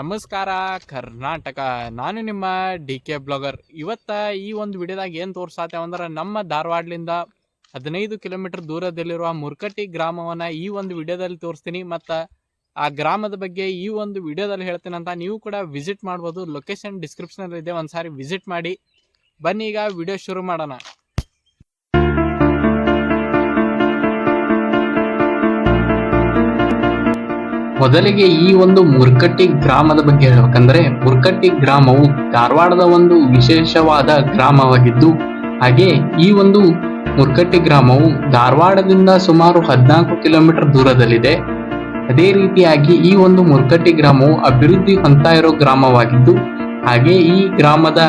ನಮಸ್ಕಾರ, ಕರ್ನಾಟಕ. ನಾನು ನಿಮ್ಮ ಡಿ ಕೆ ಬ್ಲಾಗರ್. ಇವತ್ತ ಈ ಒಂದು ವಿಡಿಯೋದಾಗ ಏನು ತೋರಿಸಾತೆ ಅಂದ್ರೆ ನಮ್ಮ ಧಾರವಾಡಲಿಂದ ಹದಿನೈದು ಕಿಲೋಮೀಟರ್ ದೂರದಲ್ಲಿರುವ ಮುರ್ಕಟ್ಟಿ ಗ್ರಾಮವನ್ನು ಈ ಒಂದು ವಿಡಿಯೋದಲ್ಲಿ ತೋರಿಸ್ತೀನಿ. ಮತ್ತು ಆ ಗ್ರಾಮದ ಬಗ್ಗೆ ಈ ಒಂದು ವಿಡಿಯೋದಲ್ಲಿ ಹೇಳ್ತೀನಿ ಅಂತ ನೀವು ಕೂಡ ವಿಸಿಟ್ ಮಾಡ್ಬೋದು. ಲೊಕೇಶನ್ ಡಿಸ್ಕ್ರಿಪ್ಷನಲ್ಲಿ ಇದೆ. ಒಂದ್ಸಾರಿ ವಿಸಿಟ್ ಮಾಡಿ. ಬನ್ನಿ, ಈಗ ವಿಡಿಯೋ ಶುರು ಮಾಡೋಣ. ಮೊದಲಿಗೆ ಈ ಒಂದು ಮುರ್ಕಟ್ಟಿ ಗ್ರಾಮದ ಬಗ್ಗೆ ಹೇಳಬೇಕಂದ್ರೆ ಮುರ್ಕಟ್ಟಿ ಗ್ರಾಮವು ಧಾರವಾಡದ ಒಂದು ವಿಶೇಷವಾದ ಗ್ರಾಮವಾಗಿದ್ದು, ಹಾಗೆ ಈ ಒಂದು ಮುರ್ಕಟ್ಟಿ ಗ್ರಾಮವು ಧಾರವಾಡದಿಂದ ಸುಮಾರು ಹದಿನಾಲ್ಕು ಕಿಲೋಮೀಟರ್ ದೂರದಲ್ಲಿದೆ. ಅದೇ ರೀತಿಯಾಗಿ ಈ ಒಂದು ಮುರ್ಕಟ್ಟಿ ಗ್ರಾಮವು ಅಭಿವೃದ್ಧಿ ಹೊಂದ್ತಾ ಇರೋ ಗ್ರಾಮವಾಗಿದ್ದು, ಹಾಗೆ ಈ ಗ್ರಾಮದ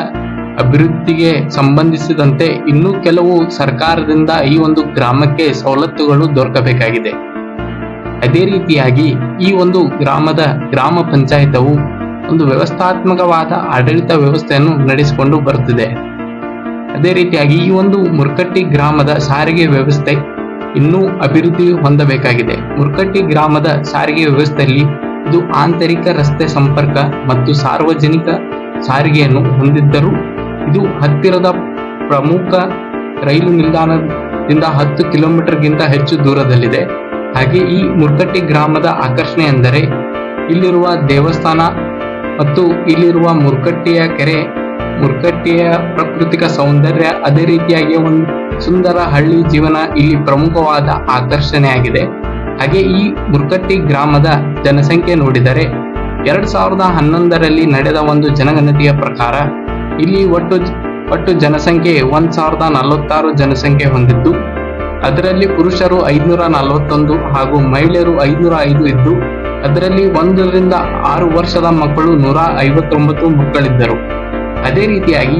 ಅಭಿವೃದ್ಧಿಗೆ ಸಂಬಂಧಿಸಿದಂತೆ ಇನ್ನೂ ಕೆಲವು ಸರ್ಕಾರದಿಂದ ಈ ಒಂದು ಗ್ರಾಮಕ್ಕೆ ಸವಲತ್ತುಗಳು ದೊರಕಬೇಕಾಗಿದೆ. ಅದೇ ರೀತಿಯಾಗಿ ಈ ಒಂದು ಗ್ರಾಮದ ಗ್ರಾಮ ಪಂಚಾಯತವು ಒಂದು ವ್ಯವಸ್ಥಾತ್ಮಕವಾದ ಆಡಳಿತ ವ್ಯವಸ್ಥೆಯನ್ನು ನಡೆಸಿಕೊಂಡು ಬರುತ್ತಿದೆ. ಅದೇ ರೀತಿಯಾಗಿ ಈ ಒಂದು ಮುರ್ಕಟ್ಟಿ ಗ್ರಾಮದ ಸಾರಿಗೆ ವ್ಯವಸ್ಥೆ ಇನ್ನೂ ಅಭಿವೃದ್ಧಿ ಹೊಂದಬೇಕಾಗಿದೆ. ಮುರ್ಕಟ್ಟಿ ಗ್ರಾಮದ ಸಾರಿಗೆ ವ್ಯವಸ್ಥೆಯಲ್ಲಿ ಇದು ಆಂತರಿಕ ರಸ್ತೆ ಸಂಪರ್ಕ ಮತ್ತು ಸಾರ್ವಜನಿಕ ಸಾರಿಗೆಯನ್ನು ಹೊಂದಿದ್ದರೂ ಇದು ಹತ್ತಿರದ ಪ್ರಮುಖ ರೈಲು ನಿಲ್ದಾಣದಿಂದ ಹತ್ತು ಕಿಲೋಮೀಟರ್ಗಿಂತ ಹೆಚ್ಚು ದೂರದಲ್ಲಿದೆ. ಹಾಗೆ ಈ ಮುರ್ಕಟ್ಟಿ ಗ್ರಾಮದ ಆಕರ್ಷಣೆ ಎಂದರೆ ಇಲ್ಲಿರುವ ದೇವಸ್ಥಾನ ಮತ್ತು ಇಲ್ಲಿರುವ ಮುರ್ಕಟ್ಟಿಯ ಕೆರೆ ಮುರ್ಕಟ್ಟಿಯ ಪ್ರಾಕೃತಿಕ ಸೌಂದರ್ಯ ಅದೇ ರೀತಿಯಾಗಿ ಒಂದು ಸುಂದರ ಹಳ್ಳಿ ಜೀವನ ಇಲ್ಲಿ ಪ್ರಮುಖವಾದ ಆಕರ್ಷಣೆಯಾಗಿದೆ ಹಾಗೆ ಈ ಮುರ್ಕಟ್ಟಿ ಗ್ರಾಮದ ಜನಸಂಖ್ಯೆ ನೋಡಿದರೆ ಎರಡ್ ಸಾವಿರದ ಹನ್ನೊಂದರಲ್ಲಿ ನಡೆದ ಒಂದು ಜನಗಣತಿಯ ಪ್ರಕಾರ ಇಲ್ಲಿ ಒಟ್ಟು ಒಟ್ಟು ಜನಸಂಖ್ಯೆ ಒಂದ್ ಸಾವಿರದ ನಲವತ್ತಾರು ಜನಸಂಖ್ಯೆ ಹೊಂದಿದ್ದು. ಅದರಲ್ಲಿ ಪುರುಷರು ಐದುನೂರ ನಲವತ್ತೊಂದು ಹಾಗೂ ಮಹಿಳೆಯರು ಐದುನೂರ ಐದು ಇದ್ದು, ಅದರಲ್ಲಿ ಒಂದರಿಂದ ಆರು ವರ್ಷದ ಮಕ್ಕಳು ನೂರ ಐವತ್ತೊಂಬತ್ತು ಮಕ್ಕಳಿದ್ದರು. ಅದೇ ರೀತಿಯಾಗಿ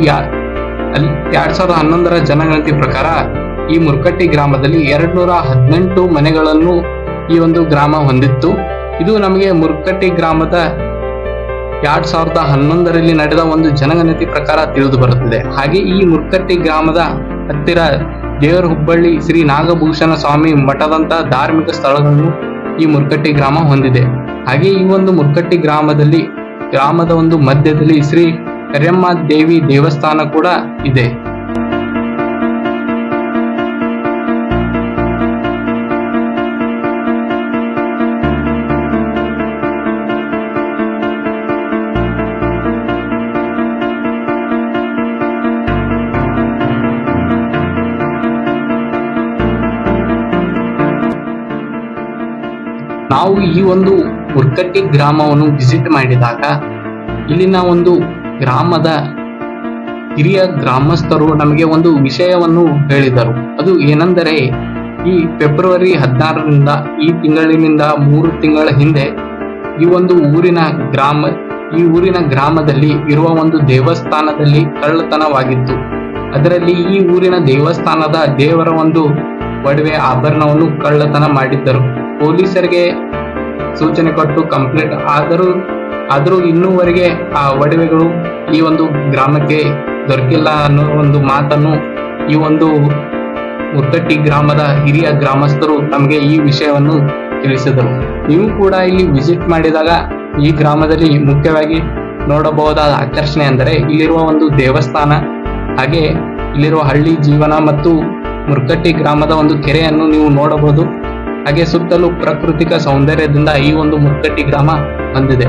ಎರಡ್ ಸಾವಿರದ ಹನ್ನೊಂದರ ಜನಗಣತಿ ಪ್ರಕಾರ, ಈ ಮುರ್ಕಟ್ಟಿ ಗ್ರಾಮದಲ್ಲಿ ಎರಡ್ ನೂರ ಹದಿನೆಂಟು ಮನೆಗಳನ್ನು ಈ ಒಂದು ಗ್ರಾಮ ಹೊಂದಿತ್ತು. ಇದು ನಮಗೆ ಮುರ್ಕಟ್ಟಿ ಗ್ರಾಮದ ಎರಡ್ ಸಾವಿರದ ಹನ್ನೊಂದರಲ್ಲಿ ನಡೆದ ಒಂದು ಜನಗಣತಿ ಪ್ರಕಾರ ತಿಳಿದು ಬರುತ್ತದೆ. ಹಾಗೆ ಈ ಮುರ್ಕಟ್ಟಿ ಗ್ರಾಮದ ಹತ್ತಿರ ದೇವರ ಹುಬ್ಬಳ್ಳಿ ಶ್ರೀ ನಾಗಭೂಷಣ ಸ್ವಾಮಿ ಮಠದಂತಹ ಧಾರ್ಮಿಕ ಸ್ಥಳಗಳನ್ನು ಈ ಮುರ್ಕಟ್ಟಿ ಗ್ರಾಮ ಹೊಂದಿದೆ. ಹಾಗೆ ಈ ಒಂದು ಮುರ್ಕಟ್ಟಿ ಗ್ರಾಮದಲ್ಲಿ, ಗ್ರಾಮದ ಒಂದು ಮಧ್ಯದಲ್ಲಿ ಶ್ರೀ ಕರಿಯಮ್ಮ ದೇವಿ ದೇವಸ್ಥಾನ ಕೂಡ ಇದೆ. ನಾವು ಈ ಒಂದು ಮುರ್ಕಟ್ಟಿ ಗ್ರಾಮವನ್ನು ವಿಸಿಟ್ ಮಾಡಿದಾಗ ಇಲ್ಲಿನ ಒಂದು ಗ್ರಾಮದ ಹಿರಿಯ ಗ್ರಾಮಸ್ಥರು ನಮಗೆ ಒಂದು ವಿಷಯವನ್ನು ಹೇಳಿದರು. ಅದು ಏನೆಂದರೆ ಈ ಫೆಬ್ರವರಿ ಹದಿನಾರರಿಂದ ಈ ತಿಂಗಳಿನಿಂದ ಮೂರು ತಿಂಗಳ ಹಿಂದೆ ಈ ಒಂದು ಊರಿನ ಗ್ರಾಮ, ಈ ಊರಿನ ಗ್ರಾಮದಲ್ಲಿ ಇರುವ ಒಂದು ದೇವಸ್ಥಾನದಲ್ಲಿ ಕಳ್ಳತನವಾಗಿತ್ತು. ಅದರಲ್ಲಿ ಈ ಊರಿನ ದೇವಸ್ಥಾನದ ದೇವರ ಒಂದು ಒಡವೆ ಆಭರಣವನ್ನು ಕಳ್ಳತನ ಮಾಡಿದ್ದರು. ಪೊಲೀಸರಿಗೆ ಸೂಚನೆ ಕೊಟ್ಟು ಕಂಪ್ಲೇಂಟ್. ಆದರೂ ಆದರೂ ಇನ್ನೂವರೆಗೆ ಆ ಒಡವೆಗಳು ಈ ಒಂದು ಗ್ರಾಮಕ್ಕೆ ದೊರಕಿಲ್ಲ ಅನ್ನೋ ಒಂದು ಮಾತನ್ನು ಈ ಒಂದು ಮುತ್ತಟ್ಟಿ ಗ್ರಾಮದ ಹಿರಿಯ ಗ್ರಾಮಸ್ಥರು ನಮಗೆ ಈ ವಿಷಯವನ್ನು ತಿಳಿಸಿದರು. ನೀವು ಕೂಡ ಇಲ್ಲಿ ವಿಸಿಟ್ ಮಾಡಿದಾಗ ಈ ಗ್ರಾಮದಲ್ಲಿ ಮುಖ್ಯವಾಗಿ ನೋಡಬಹುದಾದ ಆಕರ್ಷಣೆ ಅಂದರೆ ಇಲ್ಲಿರುವ ಒಂದು ದೇವಸ್ಥಾನ, ಹಾಗೆ ಇಲ್ಲಿರುವ ಹಳ್ಳಿ ಜೀವನ ಮತ್ತು ಮುರ್ಕಟ್ಟಿ ಗ್ರಾಮದ ಒಂದು ಕೆರೆಯನ್ನು ನೀವು ನೋಡಬಹುದು. ಹಾಗೆ ಸುತ್ತಲೂ ಪ್ರಾಕೃತಿಕ ಸೌಂದರ್ಯದಿಂದ ಈ ಒಂದು ಮುತ್ತಟ್ಟಿ ಗ್ರಾಮ ಹೊಂದಿದೆ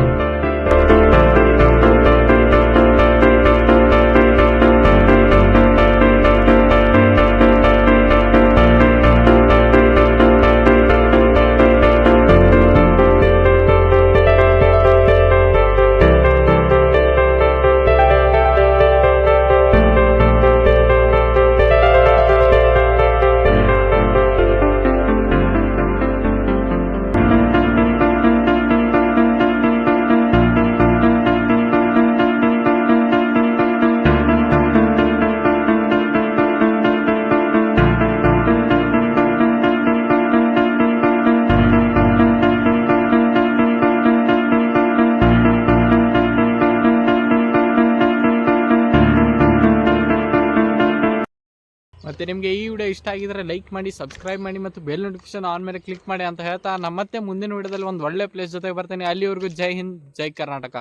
ಮತ್ತು ನಿಮಗೆ ಈ ವಿಡಿಯೋ ಇಷ್ಟ ಆಗಿದ್ರೆ ಲೈಕ್ ಮಾಡಿ, ಸಬ್ಸ್ಕ್ರೈಬ್ ಮಾಡಿ ಮತ್ತು ಬೆಲ್ ನೋಟಿಫಿಕೇಶನ್ ಆನ್ ಮೇಲೆ ಕ್ಲಿಕ್ ಮಾಡಿ ಅಂತ ಹೇಳ್ತಾ ನಮ್ಮ ಮತ್ತೆ ಮುಂದಿನ ವಿಡಿಯೋದಲ್ಲಿ ಒಂದು ಒಳ್ಳೆ ಪ್ಲೇಸ್ ಜೊತೆಗೆ ಬರ್ತೀನಿ. ಅಲ್ಲಿವರೆಗೂ ಜೈ ಹಿಂದ್, ಜೈ ಕರ್ನಾಟಕ.